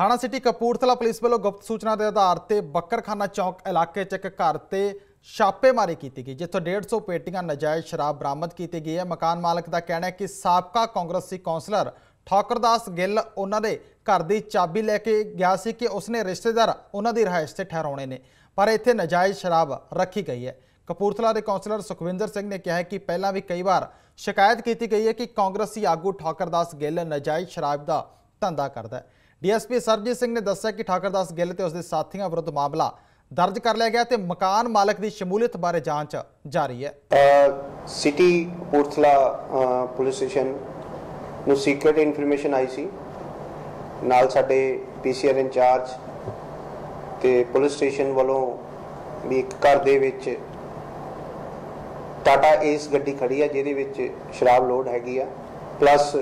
ਥਾਣਾ city Kapurthala police ਵੱਲੋਂ ਗੁਪਤ ਸੂਚਨਾ ਦੇ ਆਧਾਰ ਤੇ ਬੱਕਰਖਾਨਾ ਚੌਕ ਇਲਾਕੇ 'ਚ ਇੱਕ ਘਰ ਤੇ ਛਾਪੇਮਾਰੀ ਕੀਤੀ ਗਈ, ਜਿੱਥੋਂ 150 ਪੇਟੀਆਂ ਨਜਾਇਜ਼ ਸ਼ਰਾਬ ਬਰਾਮਦ ਕੀਤੀ ਗਈ ਹੈ। ਮਕਾਨ ਮਾਲਕ ਦਾ ਕਹਿਣਾ ਹੈ ਕਿ ਸਾਬਕਾ ਕਾਂਗਰਸੀ ਕੌਂਸਲਰ ਠਾਕਰਦਾਸ ਗਿੱਲ ਉਹਨਾਂ ਦੇ ਘਰ ਦੀ ਚਾਬੀ ਲੈ ਕੇ ਗਿਆ ਸੀ ਕਿ ਉਸਨੇ ਰਿਸ਼ਤੇਦਾਰ ਉਹਨਾਂ ਦੀ ਰਿਹਾਇਸ਼ ਤੇ ਠਹਿਰਾਉਣੇ ਨੇ, ਪਰ ਇੱਥੇ ਨਜਾਇਜ਼ ਸ਼ਰਾਬ ਰੱਖੀ ਗਈ ਹੈ। ਕਪੂਰਥਲਾ ਦੇ ਕੌਂਸਲਰ ਸੁਖਵਿੰਦਰ ਸਿੰਘ ਨੇ ਕਿਹਾ ਹੈ ਕਿ ਪਹਿਲਾਂ ਵੀ ਕਈ ਵਾਰ ਸ਼ਿਕਾਇਤ ਕੀਤੀ ਗਈ ਹੈ ਕਿ ਕਾਂਗਰਸੀ ਆਗੂ ਠਾਕਰਦਾਸ ਗਿੱਲ ਨਜਾਇਜ਼ ਸ਼ਰਾਬ ਦਾ ਧੰਦਾ ਕਰਦਾ ਹੈ। ਡੀਐਸਪੀ ਸਰਜੀਤ ਸਿੰਘ ਨੇ ਦੱਸਿਆ ਕਿ ਠਾਕਰਦਾਸ ਗਿੱਲ ਤੇ ਉਸਦੇ ਸਾਥੀਆਂ ਵਿਰੁੱਧ ਮਾਮਲਾ ਦਰਜ ਕਰ ਲਿਆ ਗਿਆ ਤੇ ਮਕਾਨ ਮਾਲਕ ਦੀ ਸ਼ਮੂਲੀਅਤ ਬਾਰੇ ਜਾਂਚ ਜਾਰੀ ਹੈ। ਸਿਟੀ ਕਪੂਰਥਲਾ ਪੁਲਿਸ ਸਟੇਸ਼ਨ ਨੂੰ ਸੀਕ੍ਰੀਟ ਇਨਫੋਰਮੇਸ਼ਨ ਆਈ ਸੀ। ਨਾਲ ਸਾਡੇ ਪੀਸੀਆਰ ਇੰਚਾਰਜ ਤੇ ਪੁਲਿਸ ਸਟੇਸ਼ਨ ਵੱਲੋਂ ਵੀ ਇੱਕ ਘਰ ਦੇ ਵਿੱਚ ਟਾਟਾ ਏਸ ਗੱਡੀ ਖੜੀ ਹੈ ਜਿਹਦੇ ਵਿੱਚ ਸ਼ਰਾਬ ਲੋਡ ਹੈਗੀ ਆ। ਪਲੱਸ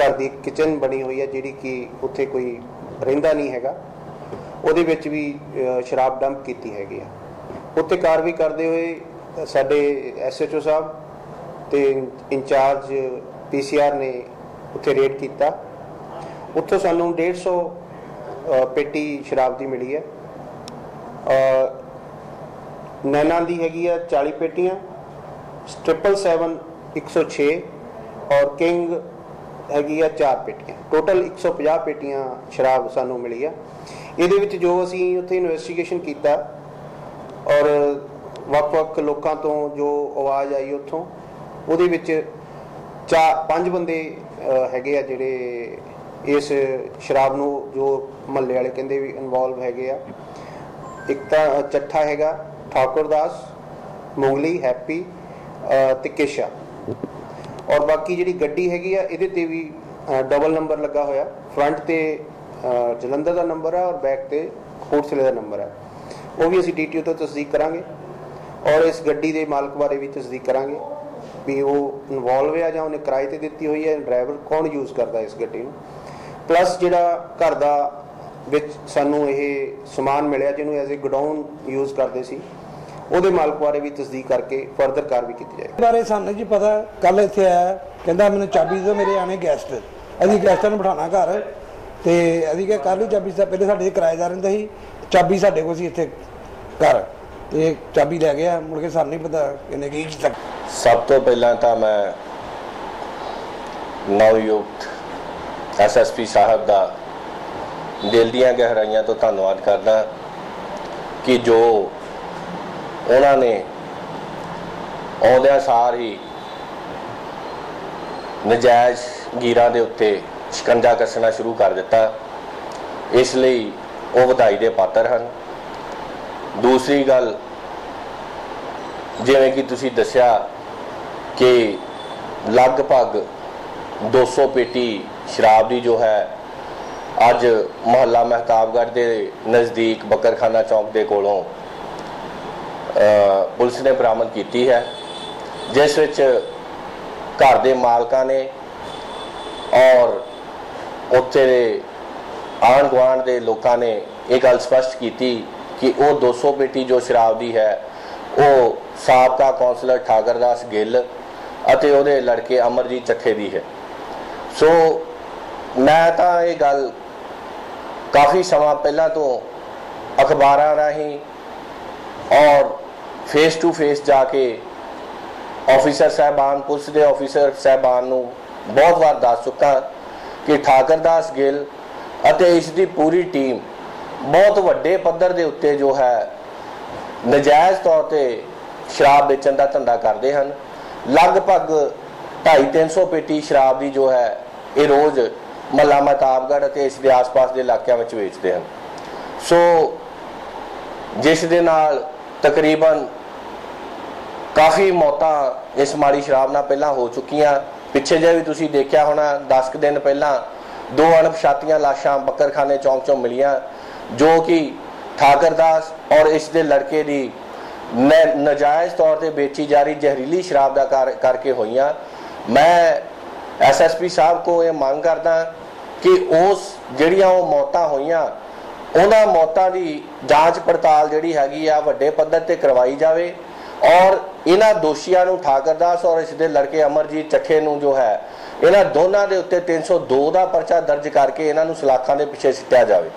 ਘਰ ਦੀ ਕਿਚਨ ਬਣੀ ਹੋਈ ਹੈ ਜਿਹੜੀ ਕਿ ਉੱਥੇ ਕੋਈ ਰਹਿੰਦਾ ਨਹੀਂ ਹੈਗਾ। ਉਹਦੇ ਵਿੱਚ ਵੀ ਸ਼ਰਾਬ ਡੰਪ ਕੀਤੀ ਹੈਗੀ ਆ ਉੱਥੇ ਕਾਰਵਾਈ ਕਰਦੇ ਹੋਏ ਸਾਡੇ ਐਸਐਚਓ ਸਾਹਿਬ ਤੇ ਇੰਚਾਰਜ ਪੀਸੀਆਰ ਨੇ ਉੱਥੇ ਰੇਡ ਕੀਤਾ। ਉੱਥੋਂ ਸਾਨੂੰ 150 ਅ, ਪੇਟੀ ਸ਼ਰਾਬ ਦੀ ਮਿਲੀ ਹੈ। ਅ, ਦੀ ਹੈਗੀ ਆ 40 ਪੇਟੀਆਂ। ਟ੍ਰਿਪਲ 7 106 ਔਰ ਕਿੰਗ ਹੈਗੀ ਆ 4 ਪੇਟੀਆਂ ਟੋਟਲ 150 ਪੇਟੀਆਂ ਸ਼ਰਾਬ ਸਾਨੂੰ ਮਿਲੀ ਆ। ਇਹਦੇ ਵਿੱਚ ਜੋ ਅਸੀਂ ਉੱਥੇ ਇਨਵੈਸਟੀਗੇਸ਼ਨ ਕੀਤਾ ਔਰ ਵੱਖ-ਵੱਖ ਲੋਕਾਂ ਤੋਂ ਜੋ ਆਵਾਜ਼ ਆਈ ਉੱਥੋਂ ਉਹਦੇ ਵਿੱਚ ਚਾ ਪੰਜ ਬੰਦੇ ਹੈਗੇ ਆ ਜਿਹੜੇ ਇਸ ਸ਼ਰਾਬ ਨੂੰ ਜੋ ਮਹੱਲੇ ਵਾਲੇ ਕਹਿੰਦੇ ਵੀ ਇਨਵੋਲਵ ਹੈਗੇ ਆ। ਇੱਕ ਤਾਂ ਚੱਠਾ ਹੈਗਾ ਠਾਕੁਰਦਾਸ ਮੁੰਗਲੀ ਹੈਪੀ ਅਹ, ਤੇ ਕੇਸ਼ਾ। ਔਰ ਬਾਕੀ ਜਿਹੜੀ ਗੱਡੀ ਹੈਗੀ ਆ, ਇਹਦੇ ਤੇ ਵੀ ਡਬਲ ਨੰਬਰ ਲੱਗਾ ਹੋਇਆ। ਫਰੰਟ ਤੇ ਜਲੰਧਰ ਦਾ ਨੰਬਰ ਹੈ ਔਰ ਬੈਕ ਤੇ ਕਪੂਰਥਲੇ ਦਾ ਨੰਬਰ ਹੈ ਉਹ ਵੀ ਅਸੀਂ ਡੀਟੀਓ ਤੋਂ ਤਸਦੀਕ ਕਰਾਂਗੇ ਔਰ ਇਸ ਗੱਡੀ ਦੇ ਮਾਲਕ ਬਾਰੇ ਵੀ ਤਸਦੀਕ ਕਰਾਂਗੇ ਵੀ ਉਹ ਇਨਵੋਲਵ ਹੈ ਜਾਂ ਉਹਨੇ ਕਿਰਾਏ ਤੇ ਦਿੱਤੀ ਹੋਈ ਹੈ ਡਰਾਈਵਰ ਕੌਣ ਯੂਜ਼ ਕਰਦਾ ਇਸ ਗੱਡੀ ਨੂੰ। ਪਲੱਸ ਜਿਹੜਾ ਘਰ ਦਾ ਵਿੱਚ ਸਾਨੂੰ ਇਹ ਸਮਾਨ ਮਿਲਿਆ, ਜਿਹਨੂੰ ਐਜ਼ ਅ ਗਡਾਊਨ ਯੂਜ਼ ਕਰਦੇ ਸੀ ਉਹਦੇ ਮਾਲਕ ਬਾਰੇ ਵੀ ਤਸਦੀਕ ਕਰਕੇ ਫਰਦਰ ਕਾਰਵਾਈ ਕੀਤੀ ਜਾਏਗੀ। ਬਾਰੇ ਸਾਨੂੰ ਜੀ ਪਤਾ ਕੱਲ ਇੱਥੇ ਆਇਆ ਕਹਿੰਦਾ ਮੈਨੂੰ ਚਾਬੀ ਦਿਓ ਮੇਰੇ ਆਣੇ ਗੈਸਟ ਅਸੀਂ ਗੈਸਟਾਂ ਨੂੰ ਬਿਠਾਣਾ ਘਰ। ਤੇ ਅਸੀਂ ਕਿਹਾ ਕੱਲ ਹੀ ਚਾਬੀ ਸਾ ਪਹਿਲੇ ਸਾਡੇ ਕਿਰਾਏਦਾਰ ਰਹਿੰਦਾ ਸੀ ਚਾਬੀ ਸਾਡੇ ਕੋਲ ਸੀ ਇੱਥੇ ਘਰ। ਤੇ ਚਾਬੀ ਲੈ ਗਿਆ ਮੁੜ ਕੇ ਸਾਨੂੰ ਨਹੀਂ ਪਤਾ ਇਹਨੇ ਕੀ ਕੀਤਾ। ਸਭ ਤੋਂ ਪਹਿਲਾਂ ਤਾਂ ਮੈਂ ਨਵਯੁਕਤ ਐਸਐਸਪੀ ਸਾਹਿਬ ਦਾ ਦਿਲ ਦੀਆਂ ਗਹਿਰਾਈਆਂ ਤੋਂ ਧੰਨਵਾਦ ਕਰਦਾ ਕਿ ਜੋ ਉਹਨਾਂ ਨੇ ਆਉਂਦਿਆਂ ਸਾਰ ਹੀ ਨਜਾਇਜ਼ ਗੀਰਾਂ ਦੇ ਉੱਤੇ ਸ਼ਿਕੰਜਾ ਕੱਸਣਾ ਸ਼ੁਰੂ ਕਰ ਦਿੱਤਾ। ਇਸ ਲਈ ਉਹ ਵਧਾਈ ਦੇ ਪਾਤਰ ਹਨ। ਦੂਸਰੀ ਗੱਲ, ਜਿਵੇਂ ਕਿ ਤੁਸੀਂ ਦੱਸਿਆ ਕਿ ਲਗਭਗ 200 ਪੇਟੀ ਸ਼ਰਾਬ ਦੀ ਜੋ ਹੈ, ਅੱਜ ਮਹੱਲਾ ਮਹਿਤਾਬਗੜ੍ਹ ਦੇ ਨਜ਼ਦੀਕ ਬੱਕਰਖਾਨਾ ਚੌਂਕ ਦੇ ਕੋਲੋਂ ਪੁਲਿਸ ਨੇ ਬਰਾਮਦ ਕੀਤੀ ਹੈ, ਜਿਸ ਵਿੱਚ ਘਰ ਦੇ ਮਾਲਕਾਂ ਨੇ ਔਰ ਉੱਥੇ ਦੇ ਆਂਢ ਗੁਆਂਢ ਦੇ ਲੋਕਾਂ ਨੇ ਇਹ ਗੱਲ ਸਪਸ਼ਟ ਕੀਤੀ ਕਿ ਉਹ 200 ਪੇਟੀ ਜੋ ਸ਼ਰਾਬ ਦੀ ਹੈ, ਉਹ ਸਾਬਕਾ ਕੌਂਸਲਰ ਠਾਗਰਦਾਸ ਗਿੱਲ ਅਤੇ ਉਹਦੇ ਲੜਕੇ ਅਮਰਜੀਤ ਚੱਠੇ ਦੀ ਹੈ। ਸੋ ਮੈਂ ਤਾਂ ਇਹ ਗੱਲ ਕਾਫੀ ਸਮਾਂ ਪਹਿਲਾਂ ਤੋਂ ਅਖਬਾਰਾਂ ਰਾਹੀਂ ਔਰ ਫੇਸ ਟੂ ਫੇਸ ਜਾ ਕੇ ਆਫੀਸਰ ਸਾਹਿਬਾਨ, ਪੁਲਿਸ ਦੇ ਆਫੀਸਰ ਸਾਹਿਬਾਨ ਨੂੰ ਬਹੁਤ ਵਾਰ ਦੱਸ ਚੁੱਕਾ ਕਿ ਠਾਕਰਦਾਸ ਗਿੱਲ ਅਤੇ ਇਸ ਦੀ ਪੂਰੀ ਟੀਮ ਬਹੁਤ ਵੱਡੇ ਪੱਧਰ ਦੇ ਉੱਤੇ ਜੋ ਹੈ, ਨਜਾਇਜ਼ ਤੌਰ ਤੇ ਸ਼ਰਾਬ ਵੇਚਣ ਦਾ ਧੰਦਾ ਕਰਦੇ ਹਨ। ਲਗਭਗ 250 ਪੇਟੀ ਸ਼ਰਾਬ ਦੀ ਜੋ ਹੈ, ਇਹ ਰੋਜ਼ ਮੱਲਾ ਮਤਾਬਗੜ ਅਤੇ ਇਸ ਦੇ ਆਸ-ਪਾਸ ਦੇ ਇਲਾਕਿਆਂ ਵਿੱਚ ਵੇਚਦੇ ਹਨ। ਸੋ ਜਿਸ ਦੇ ਨਾਲ ਤਕਰੀਬਨ ਕਾਫੀ ਮੌਤਾਂ ਇਸ ਮਾੜੀ ਸ਼ਰਾਬ ਨਾਲ ਪਹਿਲਾਂ ਹੋ ਚੁੱਕੀਆਂ। ਪਿੱਛੇ ਜੇ ਵੀ ਤੁਸੀਂ ਦੇਖਿਆ ਹੋਣਾ 10 ਕੁ ਦਿਨ ਪਹਿਲਾਂ ਦੋ ਅਣਪਛਾਤੀਆਂ ਲਾਸ਼ਾਂ ਬੱਕਰਖਾਨੇ ਚੌਂਕ ਚੋਂ ਮਿਲੀਆਂ, ਜੋ ਕਿ ਠਾਕਰਦਾਸ ਔਰ ਇਸ ਦੇ ਲੜਕੇ ਦੀ ਨ- ਨਜਾਇਜ਼ ਤੌਰ ਤੇ ਵੇਚੀ ਜਾ ਰਹੀ ਜ਼ਹਿਰੀਲੀ ਸ਼ਰਾਬ ਦਾ ਕਾਰ- ਕਰਕੇ ਹੋਈਆਂ। ਮੈਂ ਐਸਐਸਪੀ ਸਾਹਿਬ ਕੋ ਇਹ ਮੰਗ ਕਰਦਾ ਕਿ ਉਸ ਜਿਹੜੀਆਂ ਉਹ ਮੌਤਾਂ ਹੋਈਆਂ ਉਹਨਾਂ ਮੌਤਾਂ ਦੀ ਜਾਂਚ ਪੜਤਾਲ ਜਿਹੜੀ ਹੈਗੀ ਆ ਵੱਡੇ ਪੱਧਰ ਤੇ ਕਰਵਾਈ ਜਾਵੇ ਔਰ ਇਹਨਾਂ ਦੋਸ਼ੀਆਂ ਨੂੰ ਠਾਕਰਦਾਸ ਔਰ ਇਸ ਦੇ ਲੜਕੇ ਅਮਰਜੀਤ ਚੱਠੇ ਨੂੰ ਜੋ ਹੈ, ਇਹਨਾਂ ਦੋਨਾਂ ਦੇ ਉੱਤੇ 302 ਦਾ ਪਰਚਾ ਦਰਜ ਕਰਕੇ ਇਹਨਾਂ ਨੂੰ ਸਲਾਖਾਂ ਦੇ ਪਿੱਛੇ ਸਿੱਟਿਆ ਜਾਵੇ।